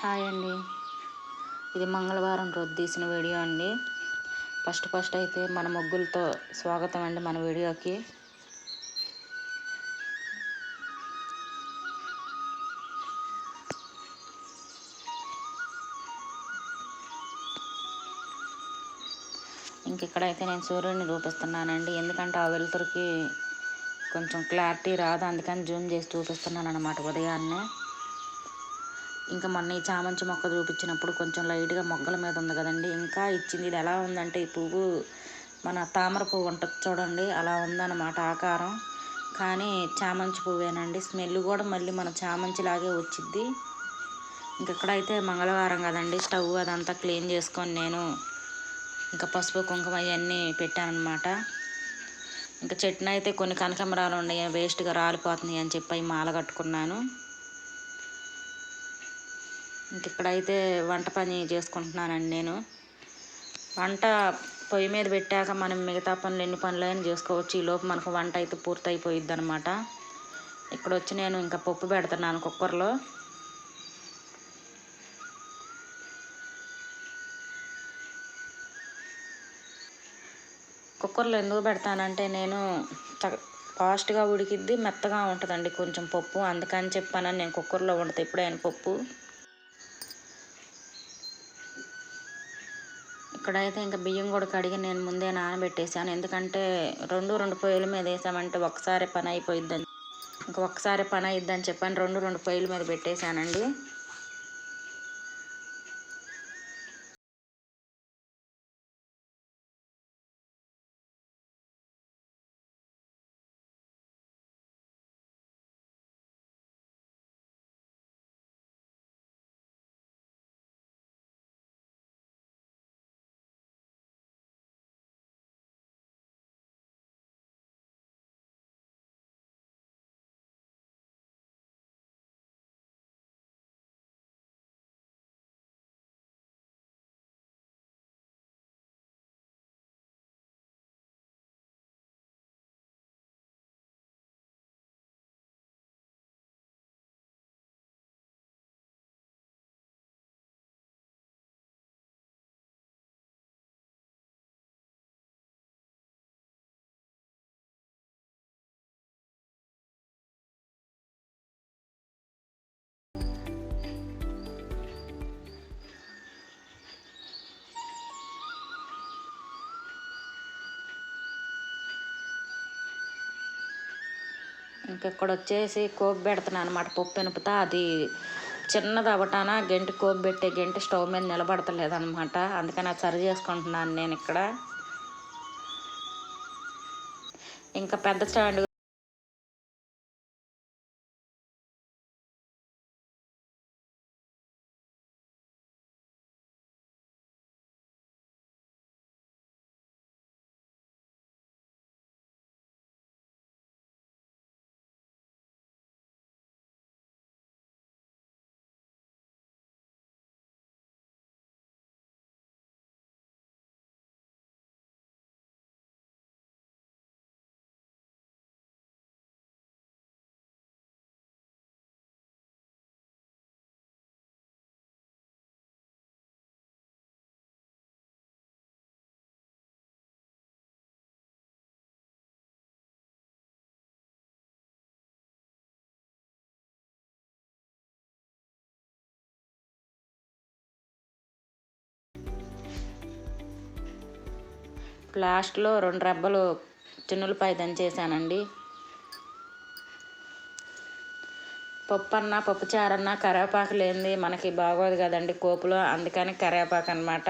Hi అండి. ఇది మంగళవారం రోజు తీసిన వీడియో అండి. ఫస్ట్ ఫస్ట్ అయితే మన ముగ్గులతో స్వాగతం అండి మన వీడియోకి. ఇంక ఇక్కడైతే నేను సూర్యుడిని చూపిస్తున్నానండి. ఎందుకంటే ఆ వెలుతురికి కొంచెం క్లారిటీ రాదు. అందుకని జూమ్ చేసి చూపిస్తున్నాను అనమాట ఉదయాన్నే. ఇంకా మొన్న ఈ చామంతి మొక్క చూపించినప్పుడు కొంచెం లైట్గా మొగ్గల మీద ఉంది కదండి. ఇంకా ఇచ్చింది ఇది ఎలా ఉందంటే ఈ పువ్వు మన తామర పువ్వు ఉంటుంది చూడండి అలా ఉందన్నమాట ఆకారం. కానీ చామంతి పువ్వేనండి. స్మెల్ కూడా మళ్ళీ మన చామంతి లాగే వచ్చిద్ది. ఇంకెక్కడైతే మంగళవారం కదండి స్టవ్ అదంతా క్లీన్ చేసుకొని నేను ఇంకా పసుపు కుంకుమ అవన్నీ పెట్టానమాట ఇంకా చెట్టున అయితే కొన్ని కనకమరాలు ఉన్నాయి వేస్ట్గా రాలిపోతున్నాయి అని చెప్పి మాల కట్టుకున్నాను. ఇంక ఇక్కడైతే వంట పని చేసుకుంటున్నానండి నేను. వంట పొయ్యి మీద పెట్టాక మనం మిగతా పనులు ఎన్ని పనులైనా చేసుకోవచ్చు. ఈలోపు మనకు వంట అయితే పూర్తయిపోయిద్ది అనమాట ఇక్కడ వచ్చి నేను ఇంకా పప్పు పెడుతున్నాను కుక్కర్లో. కుక్కర్లో ఎందుకు పెడతానంటే నేను ఫాస్ట్గా ఉడికిద్ది మెత్తగా ఉంటుందండి కొంచెం పప్పు. అందుకని చెప్పానని నేను కుక్కర్లో వండుతా ఎప్పుడైనా పప్పు. ఇక్కడైతే ఇంకా బియ్యం కూడా కడిగి నేను ముందే నానబెట్టేసాను ఎందుకంటే రెండు రెండు పొయ్యిల మీద వేసామంటే ఒకసారి పని అయిపోయిద్దని. ఇంకా ఒకసారి పని అయిద్దని చెప్పని రెండు రెండు పొయ్యిల మీద పెట్టేశానండి. ఇక్కడ వచ్చేసి కోపు పెడుతున్నాను అనమాట పప్పు ఎనుపుతా అది చిన్నది అవటాన గంటి కోపు పెట్టే గంటి స్టవ్ మీద నిలబడతలేదనమాట. అందుకని అది సరి చేసుకుంటున్నాను నేను ఇక్కడ ఇంకా పెద్ద స్టాండ్ లాస్ట్లో రెండు రెబ్బలు చిన్నులపై దంచేసానండి పప్పు అన్న పప్పు చారన్న కరివేపాకు లేనిది మనకి బాగోదు కదండి కోపులో అందుకని కరివేపాకు అనమాట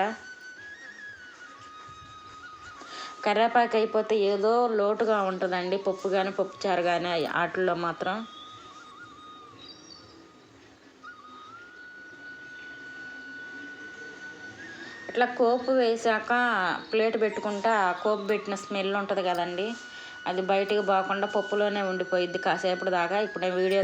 కరివేపాకు అయిపోతే ఏదో లోటుగా ఉంటుందండి పప్పు కానీ పప్పు చారు కానీ వాటిల్లో మాత్రం. ఇట్లా కోపు వేసాక ప్లేట్ పెట్టుకుంటా కోపు పెట్టిన స్మెల్ ఉంటుంది కదండి. అది బయటికి పోకుండా పప్పులోనే ఉండిపోయిద్ది కాసేపటి దాకా ఇప్పుడు వీడియో